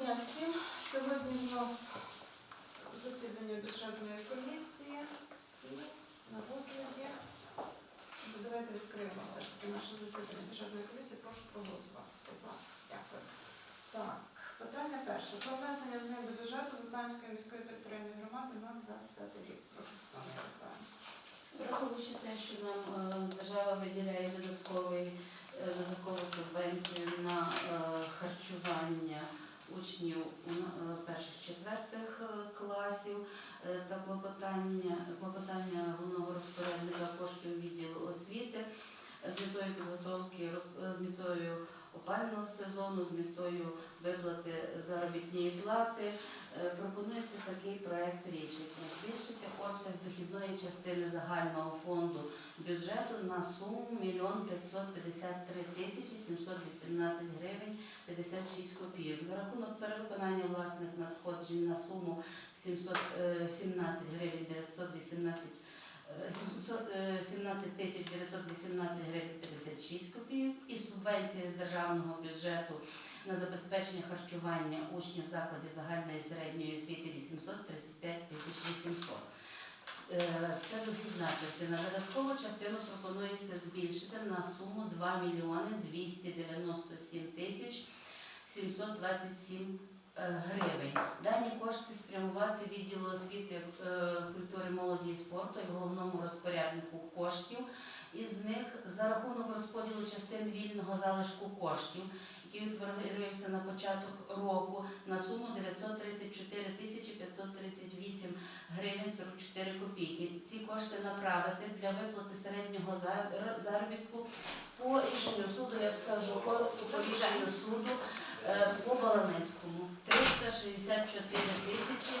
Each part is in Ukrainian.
дня всім. Сьогодні у нас засідання бюджетної комісії на розгляді. Ну, Давайте відкриємо все ж таки наше засідання бюджетної комісії. Прошу проголосувати. За? Дякую. Так, питання перше. Про внесення змін до бюджету Зазнанської міської територіальної громади на 25 рік. Прошу Світлана Ярославівна. Враховуючи те, що нам е, держава виділяє додатковий, е, додаткову субвенцію на е, харчування учнів е, перших-четвертих е, класів. Е, та клопотання, клопотання головного розпорядника коштів відділу освіти з метою підготовки з метою опального сезону, з метою виплати заробітної плати. Е, Пропонується такий проект рішення. Збільшити обсяг дохідної частини загального фонду бюджету на суму 1 553 тисячі 718 гривень 56 копійок. За рахунок перевиконання власних надходжень на суму 717 гривень 918 е, 717 тисяч 918 гривень 56 копійок і субвенції з державного бюджету на забезпечення харчування учнів закладів загальної середньої освіти 835 тисяч 800. Е, Це дохідна частина. Видаткову частину пропонується збільшити на суму 2 мільйони 297 тисяч 727 е, гривень. Дані кошти спрямувати відділу освіти, е, культури, молоді і спорту і головному розпоряднику коштів. Із них за рахунок розподілу частин вільного залишку коштів, який утворився на початок року на суму 934 тисячі 538 гривень 44 копійки. Ці кошти направити для виплати середнього заробітку по рішенню суду, я скажу по рішенню суду е, по Баланецькому 364 тисячі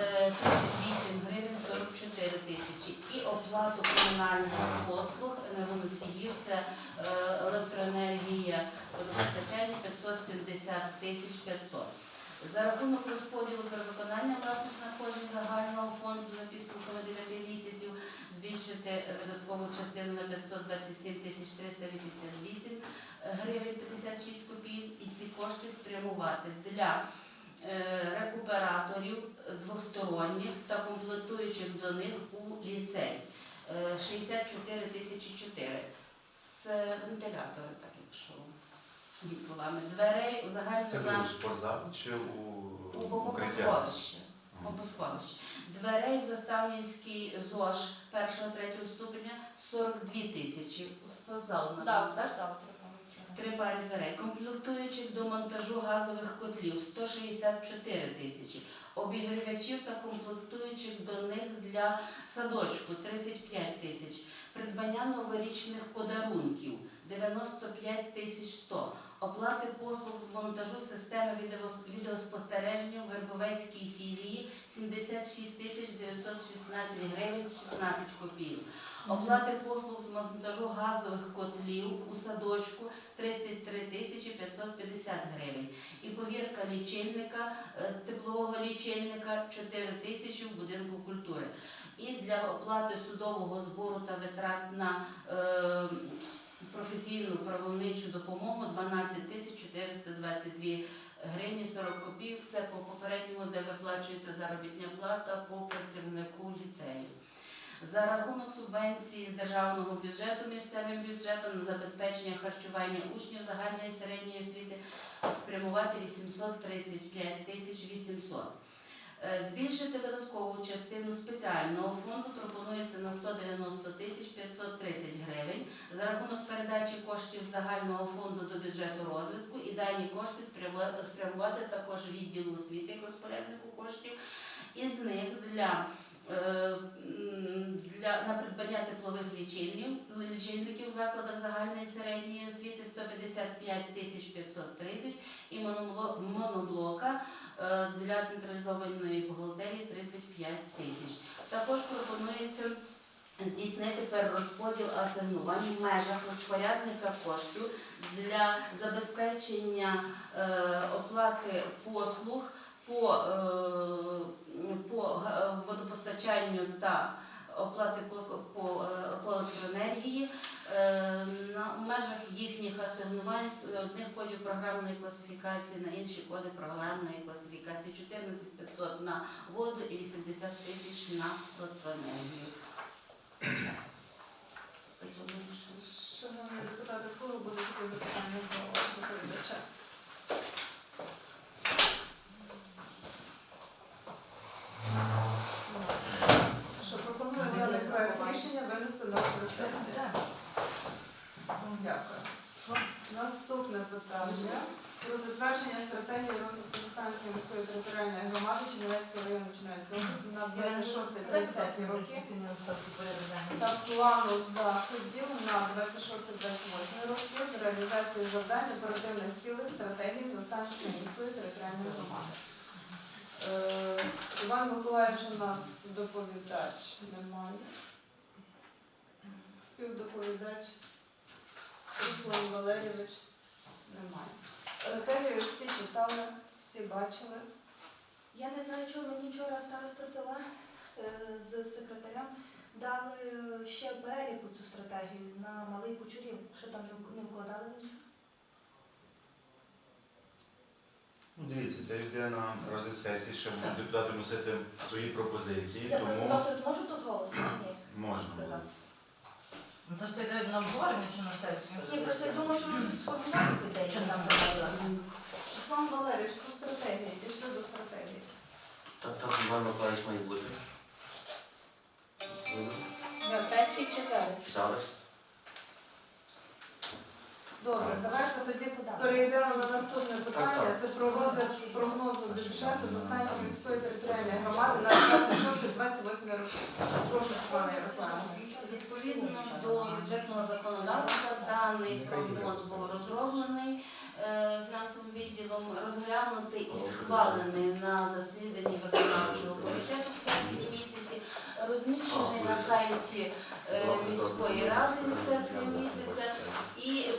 е, 38 гривень 44 тисячі і оплату комунальних послуг енергоносіїв, це е, електроенергія, водопостачання 570 тисяч 500. За рахунок розподілу перевиконання власних надходжень загального фонду за підсумками 9 місяців збільшити видаткову частину на 527 тисяч 388 гривень 56 копійок і ці кошти спрямувати для е, рекуператорів е, двосторонніх та комплектуючих до них у ліцей. Е, 64 тисячі 4. Це вентилятори, так якщо словами. Дверей у Це загальному буде у спортзал чи у у укриття? бомбосховище. Дверей в Заставнівський ЗОЖ першого третього ступеня 42 тисячі. Спортзал на Так, так? Три пари дверей. Комплектуючих до монтажу газових котлів 164 тисячі. Обігрівачів та комплектуючих до них для садочку 35 тисяч. Придбання новорічних подарунків 95 тисяч 100. Оплати послуг з монтажу системи відеоспостереження в Вербовецькій філії 76 тисяч 916 гривень 16 копійок. Оплати послуг з монтажу газових котлів у садочку 33 тисячі 550 гривень. І повірка лічильника, е, теплового лічильника 4 тисячі в будинку культури. І для оплати судового збору та витрат на е, професійну правовничу допомогу 12 тисяч 422 гривні 40 копійок. Це по попередньому, де виплачується заробітня плата по працівнику ліцею. За рахунок субвенції з державного бюджету місцевим бюджетом на забезпечення харчування учнів загальної середньої освіти спрямувати 835 тисяч 800. Е, Збільшити видаткову частину спеціального фонду пропонується на 190 тисяч 530 гривень за рахунок передачі коштів загального фонду до бюджету розвитку і дані кошти спрямувати також відділу освіти як розпоряднику коштів. Із них для для на придбання теплових лічильників, лічильників в закладах загальної середньої освіти 155 тисяч 530 і моноблока е, для централізованої бухгалтерії 35 тисяч. Також пропонується здійснити перерозподіл асигнувань в межах розпорядника коштів для забезпечення е, оплати послуг по, е, по водопостачанню та оплати послуг по, електроенергії е, на межах їхніх асигнувань з одних кодів програмної класифікації на інші коди програмної класифікації. 14 500 на воду і 80 тисяч на електроенергію. Шановні депутати, в кого буде таке запитання? До доповідача? Що пропоную даний проект рішення винести на розгляд сесії. Дякую. Наступне питання про затвердження стратегії розвитку Заставської міської територіальної громади Чернівецького району Чернівецької області на 26-30 роки та плану заходів на 26-28 роки з реалізації завдань оперативних цілей стратегії Заставської міської територіальної громади. Е, Іван Миколаївич у нас доповідач немає. Співдоповідач Руслан Валерійович немає. Стратегію всі читали, всі бачили. Я не знаю, чому мені вчора староста села е, з секретарем дали е, ще переліку цю стратегію на малий кучурів. Що там не- вкладали нічого? Ну, Дивіться, це йде на розгляд сесії, будуть депутати вносити свої пропозиції, Я просто тому завтра зможу тут голос чи ні? можна буде. Ну, Це ж йде на обговорення чи на сесію? Ні, просто я думаю, що ви вже сформували людей. Чи не там? Руслан Валерійович, по стратегії, пішли до стратегії. Так, так, Іван Миколаївич має бути. На сесії чи зараз? Зараз. Добре, давайте тоді перейдемо на наступне питання. Це про розгляд прогнозу бюджету Заставської міської територіальної громади на 26-28 роки. Прошу, Світлана Ярославівна. Відповідно до бюджетного законодавства даний прогноз був розроблений е, фінансовим відділом, розглянутий і схвалений на засіданні виконавчого комітету в серпні місяці, розміщений на сайті е, міської ради в серпні місяця і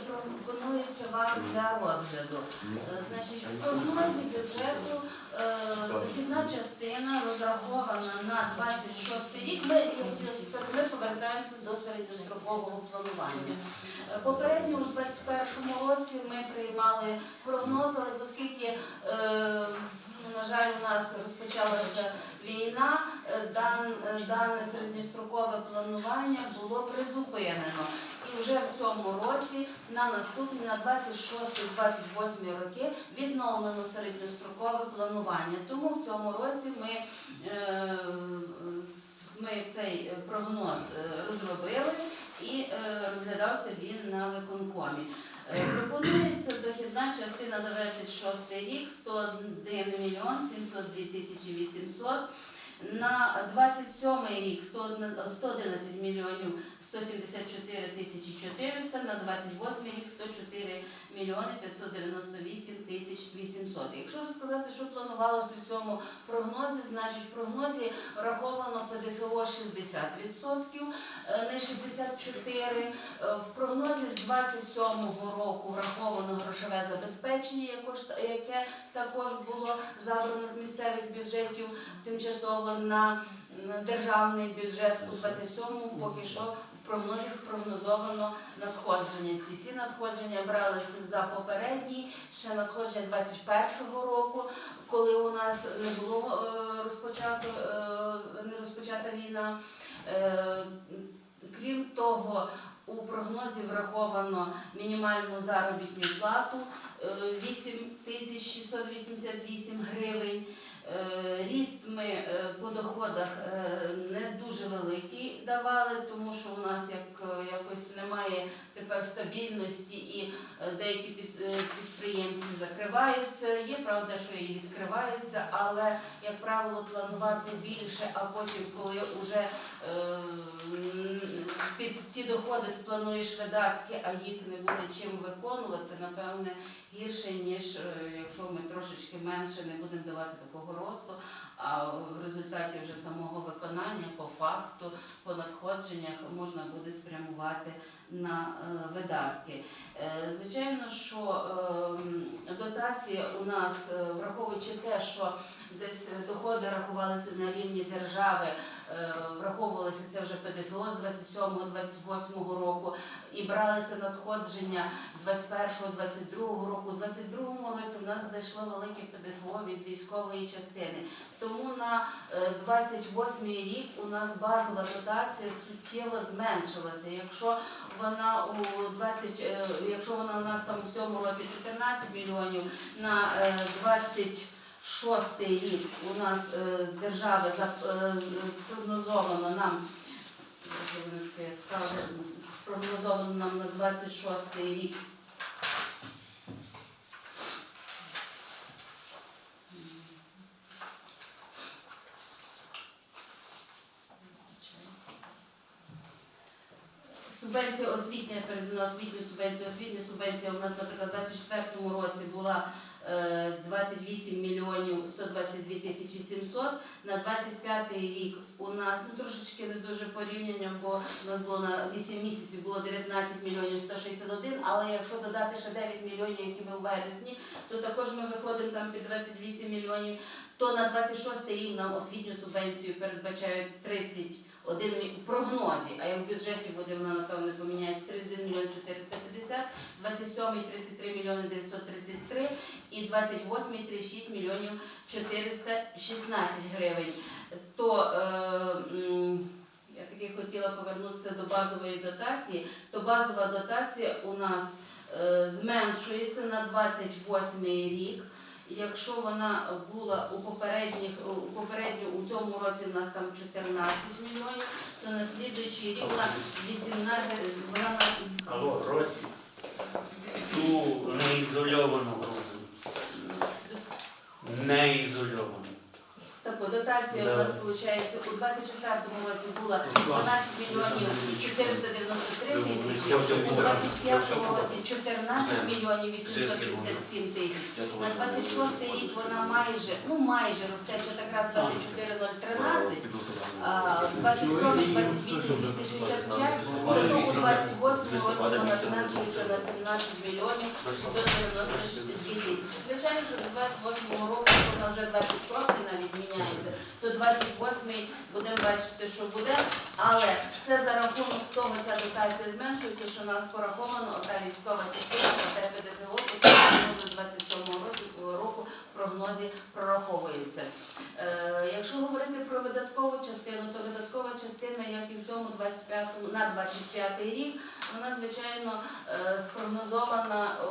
пропонується вам для розгляду. Е, Значить, в прогнозі бюджету е, дохідна частина розрахована на 26 рік. Ми, ми повертаємося до середньострокового планування. Е, Попередньо у 2021 році ми приймали прогноз, але оскільки, е, ну, на жаль, у нас розпочалася війна, е, дан, е, дане середньострокове планування було призупинено. Вже в цьому році на наступні, на 26-28 роки відновлено середньострокове планування. Тому в цьому році ми, е, ми цей прогноз е, розробили і е, розглядався він на виконкомі. Пропонується дохідна частина на 26 рік 101 мільйон 702 тисячі 800. На 27 рік 101 111 мільйонів 174 тисячі 400, на 28 рік 104 мільйони 598 тисяч 800. Якщо розказати, що планувалося в цьому прогнозі, значить в прогнозі враховано ПДФО 60%, е, не 64%. Е, В прогнозі з 27-го року враховано грошове забезпечення, яке також було забрано з місцевих бюджетів тимчасово на державний бюджет у 27-му поки що в прогнозі спрогнозовано надходження. Ці ці надходження бралися за попередній, ще надходження 21-го року, коли у нас не було е, розпочато е, не розпочата війна. Е, Крім того, у прогнозі враховано мінімальну заробітну плату е, 8 тисяч 688 гривень. Е, Ріст ми е, по доходах е, не дуже великий давали, тому що у нас як якось немає тепер стабільності і деякі під- підприємці закриваються. Є правда, що і відкриваються, але як правило планувати більше, а потім, коли вже ті доходи сплануєш видатки, а їх не буде чим виконувати, напевне, гірше, ніж е, якщо ми трошечки менше не будемо давати такого росту, а в результаті вже самого виконання по факту, по надходженнях можна буде спрямувати на е, видатки. Е, Звичайно, що е, дотації у нас, враховуючи те, що десь доходи рахувалися на рівні держави, Е, враховувалося це вже ПДФО з 27-28 року і бралися надходження 21-22 року. У 22-му році в нас зайшло велике ПДФО від військової частини. Тому на е, 28 рік у нас базова дотація суттєво зменшилася. Якщо вона у 20, е, якщо вона у нас там в цьому році 14 мільйонів на 20 Шостий рік у нас е, з держави е, прогнозовано нам спрогнозовано нам на 26 рік. Субвенція освітня, я передала освітню субвенцію освітня субвенція у нас, наприклад, у 24 році була 28 мільйонів 122 тисячі 700. На 25 рік у нас ну трошечки не дуже порівняння, бо у нас було на 8 місяців було 19 мільйонів 161, але якщо додати ще 9 мільйонів, які ми у вересні, то також ми виходимо там під 28 мільйонів. То на 26 рік нам освітню субвенцію передбачають 31 мі- в прогнозі, а як в бюджеті буде вона напевно поміняється 31 мільйон 450, 27 33 мільйони 933 і 28 36 мільйонів 416 гривень. То е, я таки хотіла повернутися до базової дотації. То базова дотація у нас е, зменшується на 28 рік. Якщо вона була у попередніх у попередньо у цьому році у нас там 14 мільйонів, то на слідуючий рік вона 18, вона на Алло, Росі, ту неізольовану грузу. Неізольовану. Так, дотація у нас виходить у 24-му році була 12 мільйонів 493 тисячі, у буду. Я все 25-му році 14 мільйонів 877 тисяч. На 26 рік вона майже, ну майже росте, ще так раз 24013, а 27 28 265, зато у 28 році вона зменшується на 17 мільйонів 192 тисячі. Звичайно, що з 28 року вона 28 будемо бачити, що буде. Але це за рахунок того, ця дотація зменшується, що нас пораховано та військова частина та ПДФО до 27 року прогнозі прораховується. Е, якщо говорити про видаткову частину, то видаткова частина, як і в цьому 25, на 25 рік, вона звичайно е, спрогнозована е,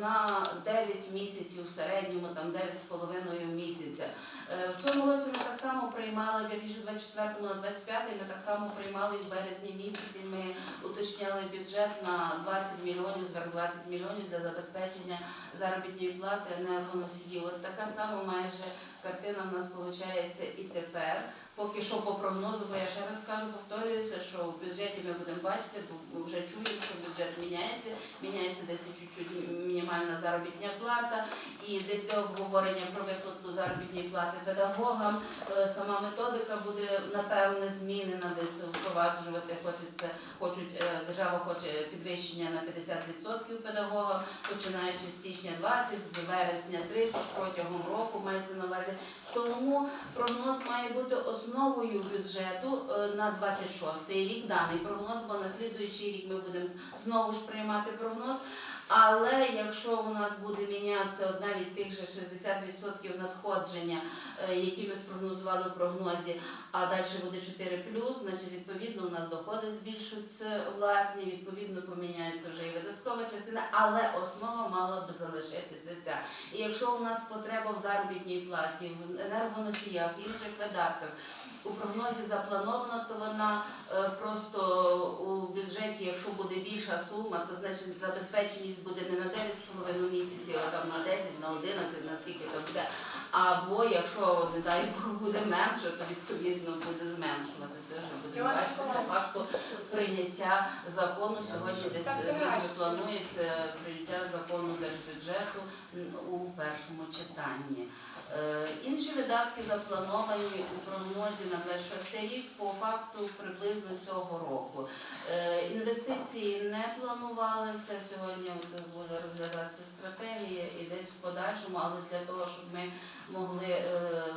на 9 місяців в середньому, там 9,5 місяця. Е, В цьому році ми так само приймали, вірніше, 24 на 25 ми так само приймали в березні місяці. Ми уточняли бюджет на 20 мільйонів, зверх 20 мільйонів для забезпечення заробітної плати енергоносіїв. От така сама майже картина в нас виходить і тепер. Поки що по прогнозу, бо я ще раз кажу, повторююся, що в бюджеті ми будемо бачити, бо ми вже чуємо, що бюджет міняється, міняється десь чуть-чуть мінімальна заробітня плата, і десь до обговорення про виплату заробітній плати педагогам. Е, Сама методика буде напевне змінена, десь впроваджувати. Хочеться, хочуть е, держава хоче підвищення на 50% педагогам, починаючи з січня 20, з вересня 30, протягом року мається на увазі. Тому прогноз має бути основою бюджету е, на 26 рік. Даний прогноз, бо на слідуючий рік ми будемо знову ж приймати прогноз. Але якщо у нас буде мінятися от навіть тих же 60% надходження, е, які ми спрогнозували в прогнозі, а далі буде 4 значить відповідно у нас доходи збільшуються власні, відповідно поміняється вже і видаткова частина, але основа мала би залишитися ця. І якщо у нас потреба в заробітній платі, в енергоносіях, інших видатках. У прогнозі заплановано, то вона е, просто у бюджеті, якщо буде більша сума, то значить забезпеченість буде не на 9,5 місяців, а там на 10, на 11, наскільки там буде. Або якщо, не дай Бог, буде менше, то відповідно буде зменшуватися. Це вже буде бачити по факту прийняття закону. Сьогодні десь планується прийняття закону держбюджету у першому читанні. Е, Інші видатки заплановані у прогнозі на 26 рік по факту приблизно цього року. Е, Інвестиції не планувалися. Сьогодні буде розглядатися стратегія і десь в подальшому, але для того, щоб ми могли е,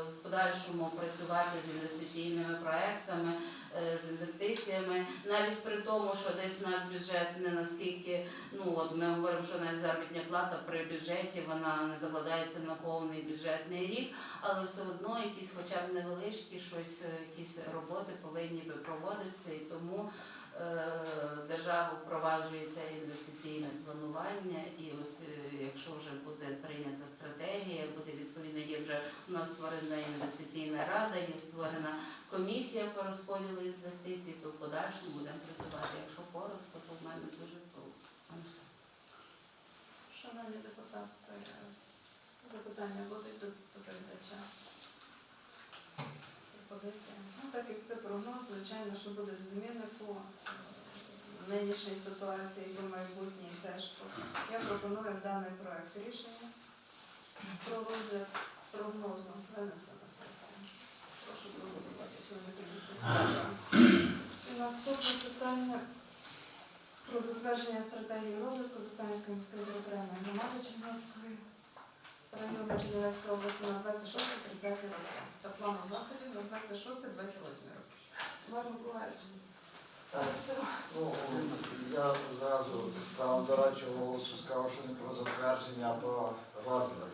в подальшому працювати з інвестиційними проектами, е, з інвестиціями, навіть при тому, що десь наш бюджет не наскільки, ну от ми говоримо, що навіть заробітня плата при бюджеті вона не закладається на повний бюджетний рік, але все одно якісь хоча б невеличкі щось, е, якісь роботи повинні би проводитися, і тому е, держава впроваджує це інвестиційне планування. І от е, якщо вже буде прийнята стратегія, буде відповідно, є вже у нас створена інвестиційна рада, є створена комісія по розподілу інвестицій, то в подальшому будемо працювати. Якщо коротко, то в мене дуже все. Шановні депутати, запитання будуть до доповідача. Пропозиція. Ну, так як це прогноз, звичайно, що буде зміни по е, нинішній ситуації, по майбутній теж. То Я пропоную даний проект рішення про розгляд прогнозу винести на сесію. Прошу проголосувати сьогодні комісії. І наступне питання про затвердження стратегії розвитку Застанівської міської територіальної громади Чернівської району Чернівецької області на 26-30 роки та плану заходів на 26-28 роки. Іван Миколаївич, просив. Ну, я зразу з правом дорадчого голосу сказав, що не про затвердження, а про розгляд.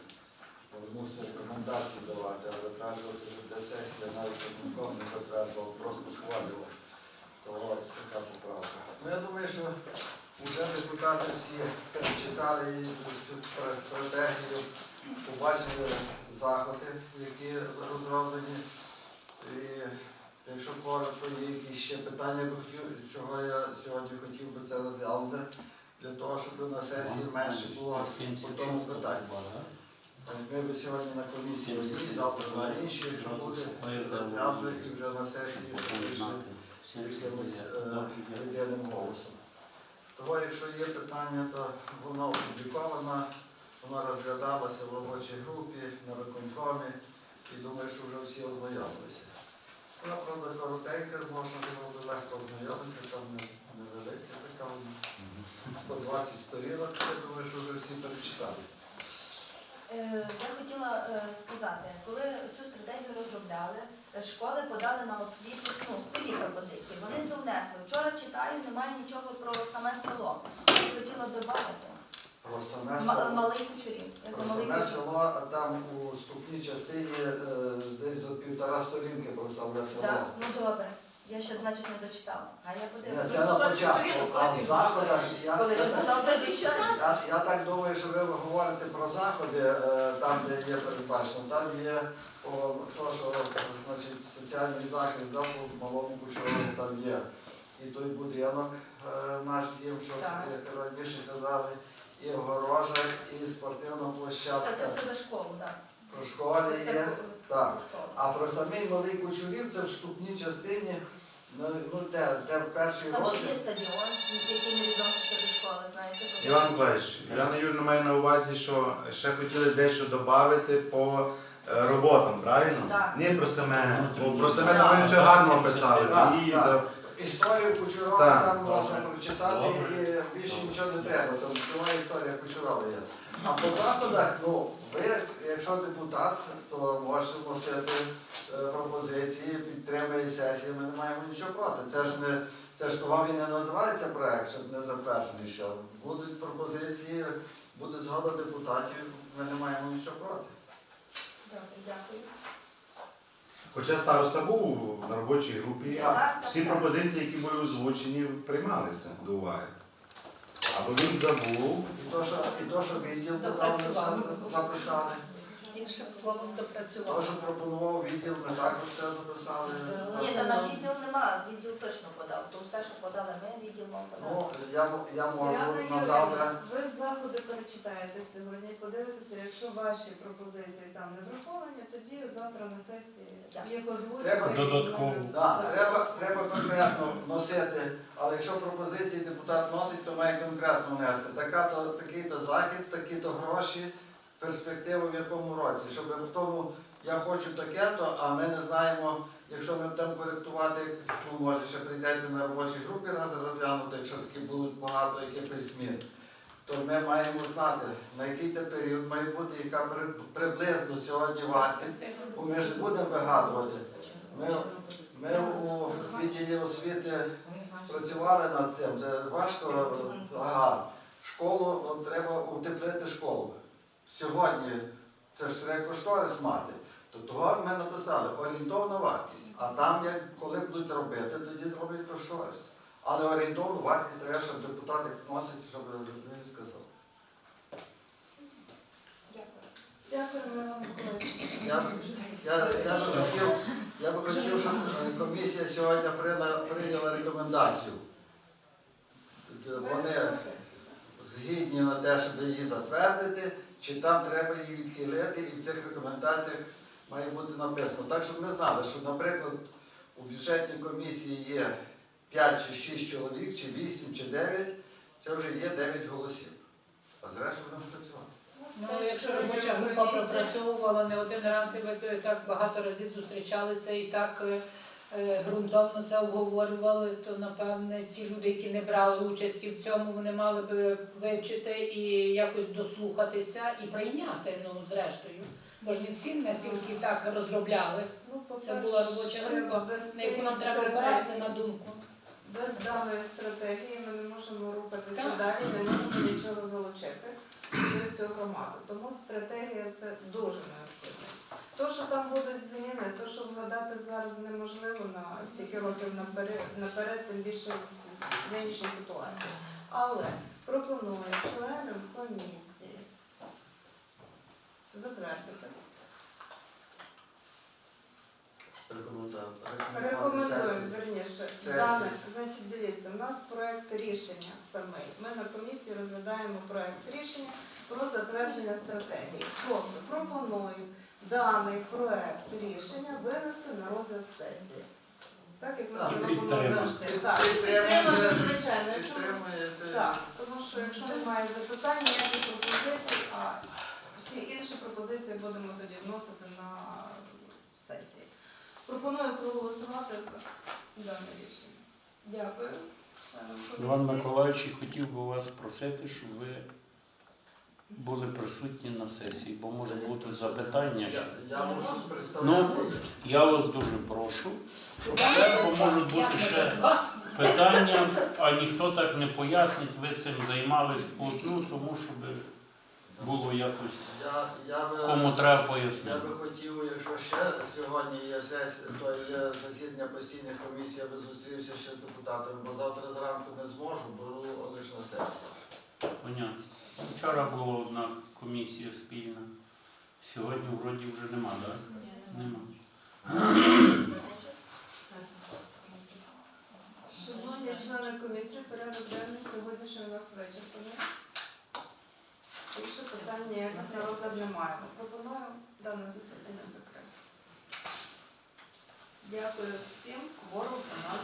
Бо мусите рекомендації давати, а затверджувати вже для сесії, навіть працівником не затверджував, просто схвалював. То ось така поправка. Ну, я думаю, що вже депутати всі читали цю стратегію, побачили заходи, які розроблені. І Якщо коротко, є якісь ще питання, я хотів, чого я сьогодні хотів би це розглянути, для того, щоб на сесії менше було по тому питанню. Ми б сьогодні на комісії всі, завтра на інші, якщо буде, розглянули і вже на сесії вийшли якимось е, єдиним голосом. Того, якщо є питання, то воно опубліковано, воно розглядалося в робочій групі, на виконкомі, і думаю, що вже всі ознайомилися. Вона, правда, коротенька, можна було би легко ознайомитися, там не- невелика така, 120 сторінок, я думаю, що вже всі перечитали. Е, Я хотіла е, сказати, коли цю стратегію розробляли, е, школи подали на освіту ну, свої пропозиції. Вони це внесли. Вчора читаю, немає нічого про саме село. Я хотіла додати. Саме М- село. Малий кучурів. Я Про за малий саме кучурів. село, а там у ступній частині е, десь за півтора сторінки про саме село. Так, ну добре. Я ще, значить, не дочитала. А я Ні, подивлюся. це на початку, а в заходах я, Коли я, так- дочитаю. я, я так думаю, що ви говорите про заходи, е, там, де є передбачено, там є о, то, що значить, соціальний захист да, по малому кучерову там є. І той будинок е, наш дім, що Так. як раніше казали, і огорожа, і спортивна площадка. це все за школу, так. Про школі Це є. Так. А про самий малий кучурів це в вступній частині, ну, ну де, де в перший Там ще є стадіон, який не відноситься до школи, знаєте. то- Іван Миколаївич, Яна Юрійовна має на увазі, що ще хотіли дещо додати по е, роботам, правильно? Так. Не про саме, бо про саме Так. там ми вже гарно описали. Так, Там і так. за- Історію Кучурова Так, там можна прочитати і більше нічого не треба, там ціла історія Кучурова є. А по заходах, ну, ви, якщо депутат, то можете вносити е, пропозиції, підтримує сесії, ми не маємо нічого проти. Це ж не це ж того він не називається проект, щоб не затверджений ще. Будуть пропозиції, буде згода депутатів, ми не маємо нічого проти. Добре, дякую. Хоча староста був на робочій групі, так, всі пропозиції, які були озвучені, приймалися до уваги. Або він забув, І то, що, відділ подав, записали. Іншим словом То, допрацював. що пропонував відділ, ми також все записали. Ні, та на відділ нема, відділ точно подав. То все, що подали ми, відділ мав Ну, я, м- я можу на завтра. ви заходи перечитаєте сьогодні, подивитеся, якщо ваші пропозиції там не враховані, тоді завтра на сесії їх озвучите. Треба додатково. Да, треба, треба конкретно носити, але якщо пропозиції депутат носить, то має конкретно нести. Така то, такий-то захід, такі-то гроші, перспектива в якому році. Щоб в тому я хочу таке-то, а ми не знаємо, якщо ми будемо коректувати, ну може ще прийдеться на робочій групі раз розглянути, якщо такі будуть багато якихось змін. то ми маємо знати, на який це період має бути, яка приблизно сьогодні вартість, бо ми ж будемо вигадувати. Ми, ми у відділі освіти працювали над цим. Це важко ага. Школу треба утеплити школу. Сьогодні це ж треба кошторис мати. То того ми написали орієнтовна вартість. А там, як коли будуть робити, тоді зроблять кошторис. Але орієнтовну вартість треба, щоб депутати вносять, щоб він сказав. Дякую, Микола Миколаївич. Я, я, я, би хотів, я би хотів, щоб комісія сьогодні прийняла рекомендацію. Вони згідні на те, щоб її затвердити, чи там треба її відхилити, і в цих рекомендаціях має бути написано. Так, щоб ми знали, що, наприклад, у бюджетній комісії є 5 чи 6 чоловік, чи 8, чи 9, це вже є 9 голосів. А зрештою будемо працювати. Ну, якщо робоча група пропрацьовувала не один раз, і ви так багато разів зустрічалися і так е, е, ґрунтовно це обговорювали, то напевне ті люди, які не брали участі в цьому, вони мали би вивчити і якось дослухатися і прийняти, ну зрештою. Бо ж не всі настільки так розробляли, Ну, Це була робоча група, на яку нам треба опиратися на думку. Без даної стратегії ми не можемо рухатися Так. далі, не можемо нічого залучити в цю громаду. Тому стратегія це дуже необхідно. То, що там будуть зміни, то, що вгадати зараз неможливо на стільки років наперед, наперед тим більше в нинішній ситуації. Але пропоную членам комісії затвердити. Рекомендуємо, верніше, дане, значить, дивіться, у нас проект рішення самий. Ми на комісії розглядаємо проект рішення про затвердження стратегії. Тобто пропоную даний проект рішення винести на розгляд сесії. Так як ми це робимо завжди. Так, Підтримуємо. звичайно. Якщо ми так, тому що якщо немає запитань, ніяких пропозицій, а всі інші пропозиції будемо тоді вносити на сесії. Пропоную проголосувати за дане рішення. Дякую. членам Іван комісії. Миколаївич, хотів би вас просити, щоб ви були присутні на сесії, бо може бути запитання. Я, я можу Ну, я вас дуже прошу, щоб ще, бо можуть бути ще питання, а ніхто так не пояснить, ви цим займались вплотну, тому щоб було якось Я, я би, кому треба я пояснити. би хотів, якщо ще сьогодні є сесія, то є засідання постійних комісій, я би зустрівся ще з депутатами, бо завтра зранку не зможу, беру лише на сесію. Понятно. Вчора була одна комісія спільна. Сьогодні вроді вже нема, так? Нема. Шановні члени комісії, порядок денний сьогоднішній у нас вичерпаний. Більше питань ніяких на розгляд не маємо. Пропоную дане засідання закрити. Дякую всім. Кворум у нас.